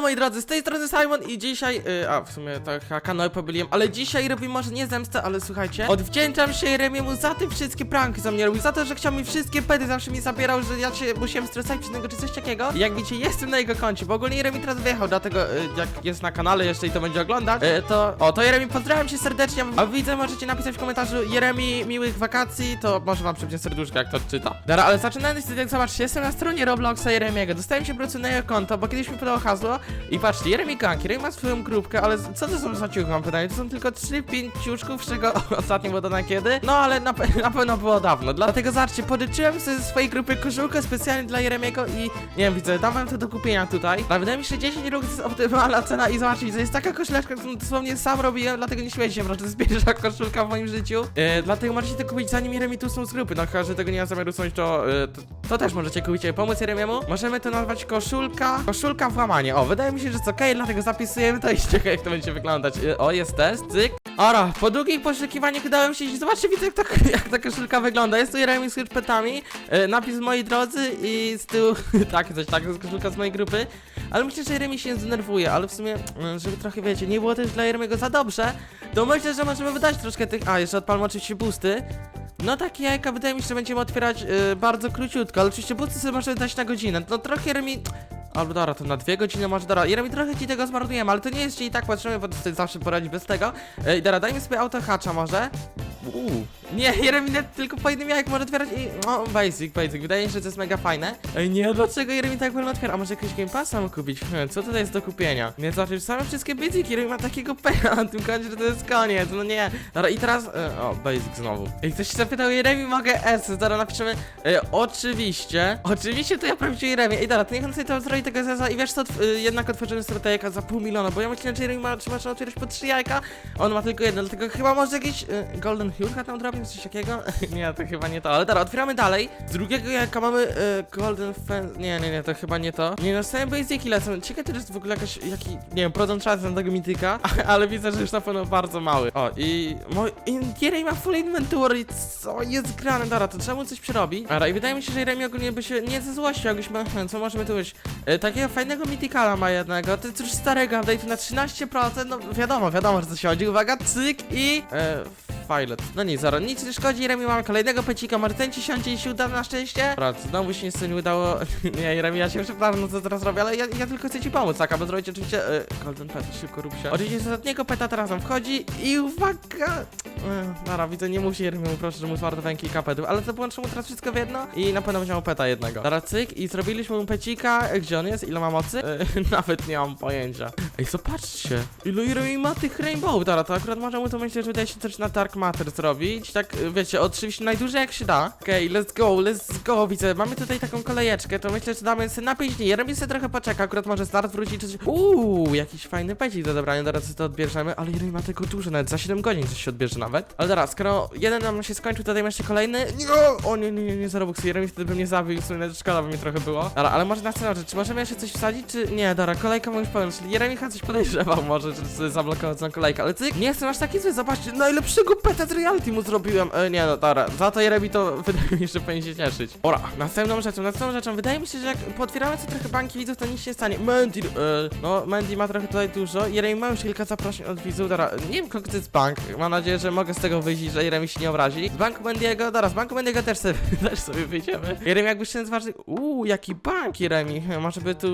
Moi drodzy, z tej strony Simon i dzisiaj, y, a w sumie tak kanał pomyliłem, ale dzisiaj robię może nie zemstę, ale słuchajcie, odwdzięczam się Remiemu za te wszystkie pranki, co mnie robił, za to, że chciał mi wszystkie pety, zawsze mi zabierał, że ja się musiałem stresować przez niego czy coś takiego. I jak widzicie, jestem na jego koncie, bo ogólnie Jeremi teraz wyjechał, dlatego y, jak jest na kanale jeszcze i to będzie oglądać, y, to, o, to Jeremi, pozdrawiam się serdecznie, a widzę, możecie napisać w komentarzu Jeremi, miłych wakacji, to może wam przyjdzie serduszko, jak to czyta. Dobra, ale zaczynając, jak zobaczcie, jestem na stronie Robloxa Jeremiego, dostałem się po prostu na jego konto, bo kiedyś mi podało hasło i patrzcie, Jeremy Gank, Jeremy ma swoją grupkę, ale co to są za mam pytanie, to są tylko 3 pięciuszków, z czego ostatnio było dane kiedy? No, ale na, pe- na pewno było dawno, dlatego zobaczcie, podyczyłem sobie ze swojej grupy koszulkę specjalnie dla Jeremiego i nie wiem, widzę, dam wam to do kupienia tutaj, ale wydaje mi się, że 10 ruch to jest optymalna cena i zobaczcie, widzę, jest taka koszuleczka, którą dosłownie sam robiłem, dlatego nie śmiejcie się, proszę, to jest pierwsza koszulka w moim życiu, e, dlatego możecie to kupić zanim Jeremy tu są z grupy, no chyba, że tego nie ma zamiaru usunąć, to, e, to, to też możecie kupić, pomóc Jeremiemu, możemy to nazwać koszulka, koszulka włamanie, o, wydaje mi się, że jest okej, dlatego zapisujemy to i ciekawe jak to będzie wyglądać, e, o, jest test, cyk, Ora, po długich poszukiwaniach udało mi się, zobaczcie, widzę jak ta, jak ta koszulka wygląda, jest tu Jeremy z petami, e, napis moi drodzy i z tyłu, tak, coś tak, to jest koszulka z mojej grupy, ale myślę, że Jeremy się zdenerwuje, ale w sumie, mm, żeby trochę, wiecie, nie było też dla Jeremego za dobrze, to myślę, że możemy wydać troszkę tych, a, jeszcze odpalmy oczywiście boosty, no takie jajka wydaje mi się, że będziemy otwierać y, bardzo króciutko, ale oczywiście boosty sobie możemy dać na godzinę, no trochę Jeremy... Albo dobra, to na dwie godziny może dobra. Jeremy trochę ci tego zmarnujemy, ale to nie jest, czyli tak patrzymy, bo ty zawsze poradzić bez tego. Ej, dobra, dajmy sobie auto hacza może. Uuu. Nie, Jeremy nie, tylko po jednym jajek może otwierać i... No, basic, basic. Wydaje mi się, że to jest mega fajne. Ej, nie, dlaczego Jeremy tak wolno otwiera? A może jakiś Game Pass sam kupić? Hmm, co tutaj jest do kupienia? Nie, zobaczysz, same wszystkie basic. Jeremy ma takiego pena na tym koncie, że to jest koniec. No nie. Dobra, i teraz... E, o, basic znowu. Ej, ktoś się zapytał, Jeremy, mogę S. Zaraz napiszemy... E, oczywiście. Oczywiście to ja prawdziwy Jeremy. Ej, dobra, to niech on sobie to zrobi tego S-a i wiesz co, otw- y, jednak otworzymy strategię za pół miliona, bo ja myślałem, że Jeremy ma, można otwierać po trzy jajka, on ma tylko jedno, dlatego chyba może jakiś y, Golden Hurka tam drobił, coś takiego? nie, to chyba nie to, ale dobra, otwieramy dalej. Z drugiego jajka mamy y, Golden Fen... Nie, nie, nie, to chyba nie to. Nie, no same basiki lecą. Ciekawe, to jest w ogóle jakaś, jaki, nie wiem, produkt czas tego mityka, ale widzę, że już na pewno bardzo mały. O, i mój... i Jeremy ma full inventory, co jest grane? Dobra, to trzeba mu coś przerobić. Dobra, i wydaje mi się, że Jeremy ogólnie by się nie ze złością, jakbyśmy, hmm, co możemy tu już... E, takiego fajnego Mythicala ma jednego, to jest już starego update'u na 13%, no wiadomo, wiadomo, że to się chodzi, uwaga, cyk i... E, Filet. No nic, zaraz, nic nie szkodzi, Remi mamy kolejnego pecika, może ten ci siądzie i się uda na szczęście? Dobra, znowu się nic nie udało, nie, Remi, ja się przepraszam, no co teraz robię, ale ja, ja tylko chcę ci pomóc, tak, aby zrobić oczywiście... E, Golden Pet, szybko rób się. Oczywiście z ostatniego peta teraz nam wchodzi i uwaga... E, Dobra, widzę, nie musi Remi, proszę, że mu zmarł węki i kapetów, ale to połączymy teraz wszystko w jedno i na pewno będzie miał peta jednego. Dobra, cyk i zrobiliśmy mu pecika, gdzie on jest, ile ma mocy? E, nawet nie mam pojęcia. Ej, zobaczcie, ilu Remi ma tych rainbowów, dobra, to akurat może mu to myślę, że wydaje się coś na Dark Matter zrobić, tak, wiecie, oczywiście najdłużej jak się da. Okej, let's go, let's go, widzę, mamy tutaj taką kolejeczkę, to myślę, że damy sobie na 5 dni, Remi sobie trochę poczeka, akurat może start wróci, czy. Uuu, jakiś fajny pecik do dobrania, teraz sobie to odbierzemy, ale Remi ma tego dużo, nawet za 7 godzin coś się odbierze nawet. Ale dobra, skoro jeden nam się skończył, to dajmy jeszcze kolejny. Nie, o nie, nie, nie, nie, zero buksy, Remi wtedy by mnie zabił, w sumie szkoda by mi trochę było. Dobra, ale może następna rzecz, czy możemy jeszcze coś wsadzić, czy nie, dobra, kolejka już powiem, czyli Jeremy chyba coś podejrzewał może, sobie zablokował tą kolejkę, ale ty nie jestem aż taki zły, zobaczcie, najlepszego peta z reality mu zrobiłem, e, nie no, dobra, za to Jeremy to wydaje mi się, że powinien się cieszyć. Ora, następną rzeczą, następną rzeczą, wydaje mi się, że jak potwieramy sobie trochę banki widzów, to nic się nie stanie. Mandy, e, no, Mandy ma trochę tutaj dużo, Jeremy ma już kilka zaproszeń od widzów, dobra, nie wiem, kogo to jest bank, mam nadzieję, że mogę z tego wyjść, że Jeremy się nie obrazi. Z banku Mandiego, dobra, z banku Mandiego też sobie, też sobie wyjdziemy. Jeremy jakby się zważy, uuu, jaki bank Jeremy, może by tu,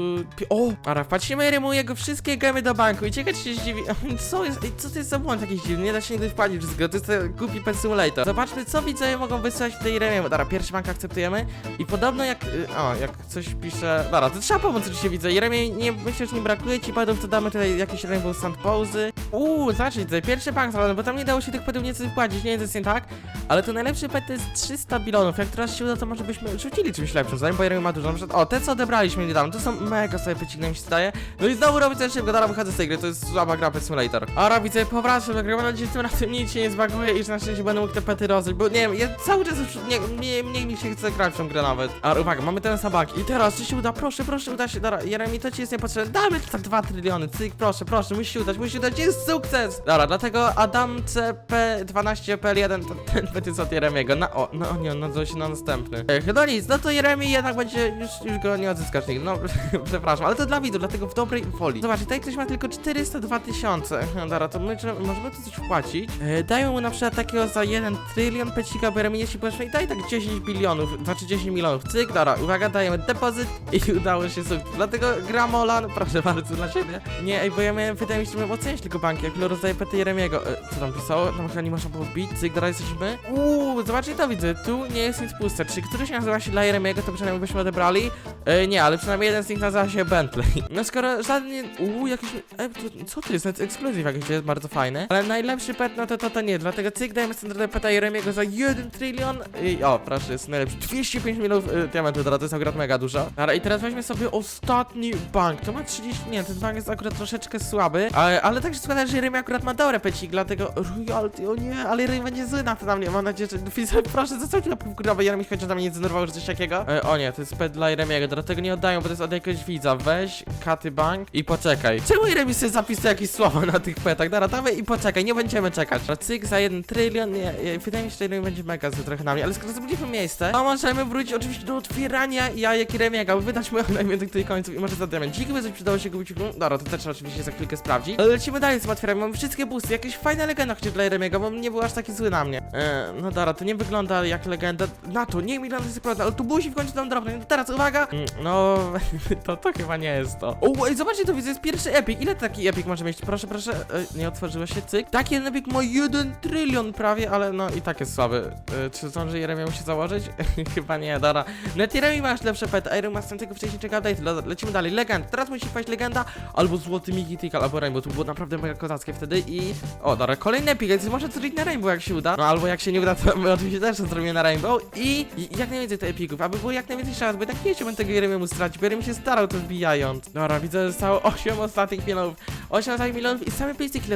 o, dobra, wpatrzymy Jeremy jego wszystkie gemy do banku. I ciekawe, czy się zdziwi, co jest, co to jest za błąd jakiś dziwny, nie da się nigdy wpalić wszystko, to jest ten głupi pet simulator. Zobaczmy, co widzowie mogą wysłać tutaj Jeremy, dobra, pierwszy bank akceptujemy i podobno jak, y, o, jak coś pisze, dobra, to trzeba pomóc oczywiście widzę, Jeremy, nie, myślę, że nie brakuje ci padów, to damy tutaj jakieś Rainbow Sand Pose. Uuu, zobaczcie, tutaj pierwszy bank zrobiony, bo tam nie dało się tych pedów nieco wpłacić, nie to jest nie tak, ale to najlepszy pet to jest 300 bilonów, jak teraz się uda, to może byśmy rzucili czymś lepszym, zanim bo Jeremy ma dużo, na przykład, o, te co odebraliśmy niedawno, to są mega sobie peciki, mi się zdaje, no i znowu robię coś szybko, dobra, wychodzę z tej gry, to jest słaba gra Pet Simulator. A widzę, powracam, nagrywam, mam nadzieję, że tym razem nic się nie zbawi zbaguję i że na szczęście będę mógł te pety rozdać, bo nie wiem, ja cały czas już nie, mniej, mniej mi się chce grać w tą grę nawet. Ale uwaga, mamy ten sabak i teraz, czy się uda? Proszę, proszę, uda się, dobra, Jeremi, to ci jest niepotrzebne, damy tak 2 tryliony, cyk, proszę, proszę, musi się udać, musi się udać, jest sukces! Dobra, dlatego Adam CP12PL1, to ten z od Jeremiego, na, o, no nie, no się na następny. E, chyba nic, no to Jeremi jednak będzie, już, już go nie odzyskasz nigdy, no, przepraszam, ale to dla widzów, dlatego w dobrej woli. Zobacz, tutaj ktoś ma tylko 402 tysiące, dobra, to my trzeba, możemy tu coś wpłacić, e, dajmy mu na przykład takiego za 1 trylion pecika, Jeremi, jeśli powiedzmy, i daj tak 10 bilionów, znaczy 10 milionów, cyk, dobra, uwaga, dajemy depozyt i udało się sukces, dlatego Gramolan, proszę bardzo, dla ciebie. Nie, ej, bo ja miałem, wydaje mi się, że miałem ocenić tylko banki, jak rozdaje pety Jeremiego, e, co tam pisało, tam chyba nie można było wbić, cyk, dobra, jesteśmy, uuu, zobaczcie to widzę, tu nie jest nic puste, czy któryś nazywa się dla Jeremiego, to przynajmniej byśmy odebrali, e, nie, ale przynajmniej jeden z nich nazywa się Bentley. No skoro żaden nie... Uuu, jakiś... E, to, co to jest? Nawet ekskluzyw jakiś jest bardzo fajny. Ale najlepszy pet, no to to, to nie. Dlatego cyk, dajemy standardowe peta Jeremiego za 1 trylion. I, o, proszę, jest najlepszy. 205 milionów y, diamentów, dobra, to jest akurat mega dużo. Dobra, i teraz weźmy sobie ostatni bank. To ma 30... Nie, ten bank jest akurat troszeczkę słaby. Ale, ale tak się składa, że Jeremy akurat ma dobre pecik, dlatego... Royalty, o nie, ale Jeremy będzie zły na to na mnie. Mam nadzieję, że... Fizer, proszę, zostawcie na półkrowe. Jeremy chociaż na mnie nie zdenerwował, że coś takiego. E, o nie, to jest pet dla Jeremiego, dlatego nie oddają, bo to jest od jakiegoś widza. Weź Katy Bank i poczekaj. Czemu Jeremy sobie zapisuje jakieś słowa na tych petach? Dobra, dawaj i poczekaj, nie będziemy czekać. Cyk za jeden trylion, nie, nie, wydaje mi Jeremy będzie mega zły trochę na mnie, ale skoro zrobiliśmy miejsce, to możemy wrócić oczywiście do otwierania jajek Jeremiego, by wydać mu jak najwięcej tych końców i może za diamenciki by coś przydało się kupić. No, dobra, to też oczywiście za chwilkę sprawdzić. Ale lecimy dalej, co otwieramy, mamy wszystkie busty, jakieś fajne legenda chociaż dla Jeremiego, bo nie był aż taki zły na mnie. E, no dobra, to nie wygląda jak legenda. Na to, nie milion jest prawda, ale tu musi w końcu nam drobny. Teraz uwaga! Mm, No, to, to chyba nie jest to. O, zobaczcie, to widzę, jest pierwszy epic. Ile taki epic może mieć? Proszę, proszę. E, nie otworzyło się, cyk. Taki epic ma 1 trylion prawie, ale no i tak jest słaby. E, czy zdąży Jeremia mu się założyć? chyba nie, dobra. Net Jeremy masz lepsze pet, Jeremy ma z tamtego wcześniejszego update. Le lecimy dalej. Legend. Teraz musi wpaść legenda, albo złoty Mickey Tickle, albo Rainbow. To było naprawdę mega kozackie wtedy i... O, dobra, kolejny epic, więc może zrobić na Rainbow, jak się uda. No albo jak się nie uda, to my oczywiście też zrobimy na Rainbow i, i jak najwięcej tych epiców, aby było jak najwięcej szans, bo tak nie chciałbym tego Jeremiemu stracić, bo Jeremy się starał to wbijając. Dobra, widzę, że zostało 8 ostatnich milionów. 8 ostatnich milionów i same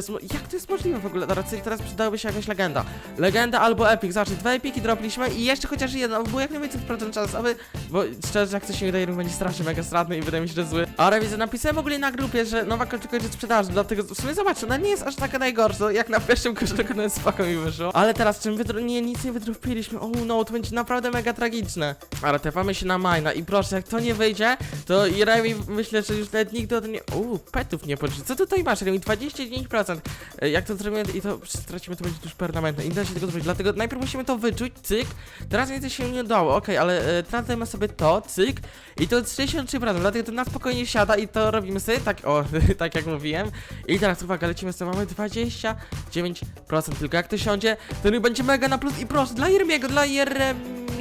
no, Jak to jest możliwe w ogóle? Dobra, teraz przydałaby się jakaś legenda. Legenda albo epic, zobaczcie, dwa epiki dropliśmy i jeszcze chociaż jeden, było jak najwięcej procent czas, aby... Bo szczerze, jak coś się wydaje, będzie strasznie mega stratny i wydaje mi się, że zły. Ale widzę, napisałem w ogóle na grupie, że nowa jest sprzedaży, dlatego w sumie zobacz, ona nie jest aż taka najgorsza, jak na pierwszym koszulku jest spoko mi wyszło. Ale teraz, czym wydro... nie, nic nie wydropiliśmy, oh no, to będzie naprawdę mega tragiczne. Ale tepamy się na Majna i proszę, jak to nie wyjdzie, to Jeremy myślę, że już nawet nigdy o tym nie... Uuu, petów nie podrzuci. Co tutaj masz, Jeremy? 29%. E, Jak to zrobimy i to stracimy, to będzie już permanentne. I da się tego zrobić, dlatego najpierw musimy to wyczuć, cyk. Teraz nic się nie udało, okej, ale e, teraz dajmy sobie to, cyk. I to jest 63%, dlatego to na spokojnie siada i to robimy sobie tak, o, tak jak mówiłem. I teraz uwaga, lecimy sobie, mamy 29%, tylko jak to siądzie, to będzie mega na plus. I proszę, dla Jeremiego, dla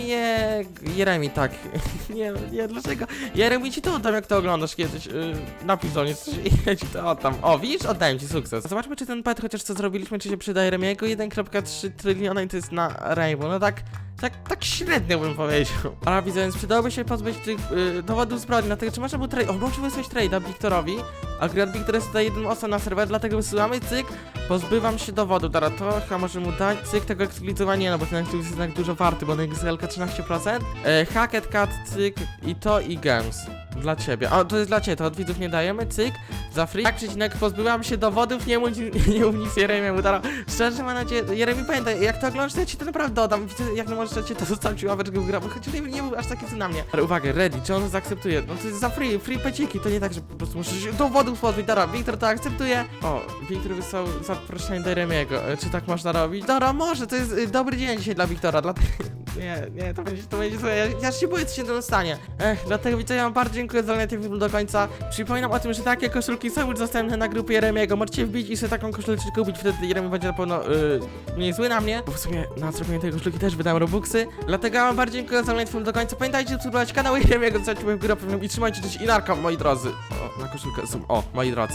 Jeremie... Jeremi, tak. nie, nie, dlaczego? Jeremi ci to oddam, jak to oglądasz kiedyś. Yy, napisz do mnie coś i ja ci to oddam. O, widzisz? Oddałem ci sukces. Zobaczmy, czy ten pet, chociaż co zrobiliśmy, czy się przyda Jeremiego. 1,3 tryliona i to jest na Rainbow. No tak, tak, tak średnio bym powiedział. Ale widzę, więc przydałoby się pozbyć tych yy, dowodów zbrodni, dlatego czy można było trade... O, może wysłać trade'a Wiktorowi. Akurat Wiktor jest tutaj jednym osobą na serwer, dlatego wysyłamy, cyk, pozbywam się dowodu, dobra, to chyba może mu dać, cyk, tego ekskluzywa nie, no bo ten ekskluzyw jest jednak dużo warty, bo on jest XLK 13%, e, Hacket Cat, cyk, i to, i Games. Dla ciebie. A, to jest dla ciebie, to od widzów nie dajemy, cyk, za free. Tak, przecinek, pozbyłam się dowodów, nie mów, nie nic Jeremiemu, dobra. Szczerze mam nadzieję, Jeremi pamiętaj, jak to oglądasz, to ja ci to naprawdę oddam. Widzę, jak nie możesz, to zostaw ci ławeczkę w grę, bo choć nie, był aż taki na mnie. Ale uwaga, ready, czy on zaakceptuje? No to jest za free, free peciki, to nie tak, że po prostu muszę się dowodów pozbyć, dobra, Wiktor to akceptuje. O, Wiktor wysłał zaproszenie do Jeremiego, E, czy tak można robić? Dobra, może, to jest y, dobry dzień dzisiaj dla Wiktora, dlatego... Nie, nie, to będzie, to będzie złe. Ja, ja się boję, co się to stanie. Ech, dlatego widzę, ja wam bardzo dziękuję za oglądanie tego do końca. Przypominam o tym, że takie koszulki są już dostępne na grupie Jeremiego. Możecie wbić i sobie taką koszulkę kupić, wtedy Jeremy będzie na pewno yy, mniej zły na mnie. Bo w sumie na zrobienie tej koszulki też wydam robuxy. Dlatego ja wam bardzo dziękuję za oglądanie do końca. Pamiętajcie, subskrybować kanał Jeremiego, zostawiać w górę i trzymajcie się i narka, moi drodzy. O, na koszulkę zoom. O, moi drodzy.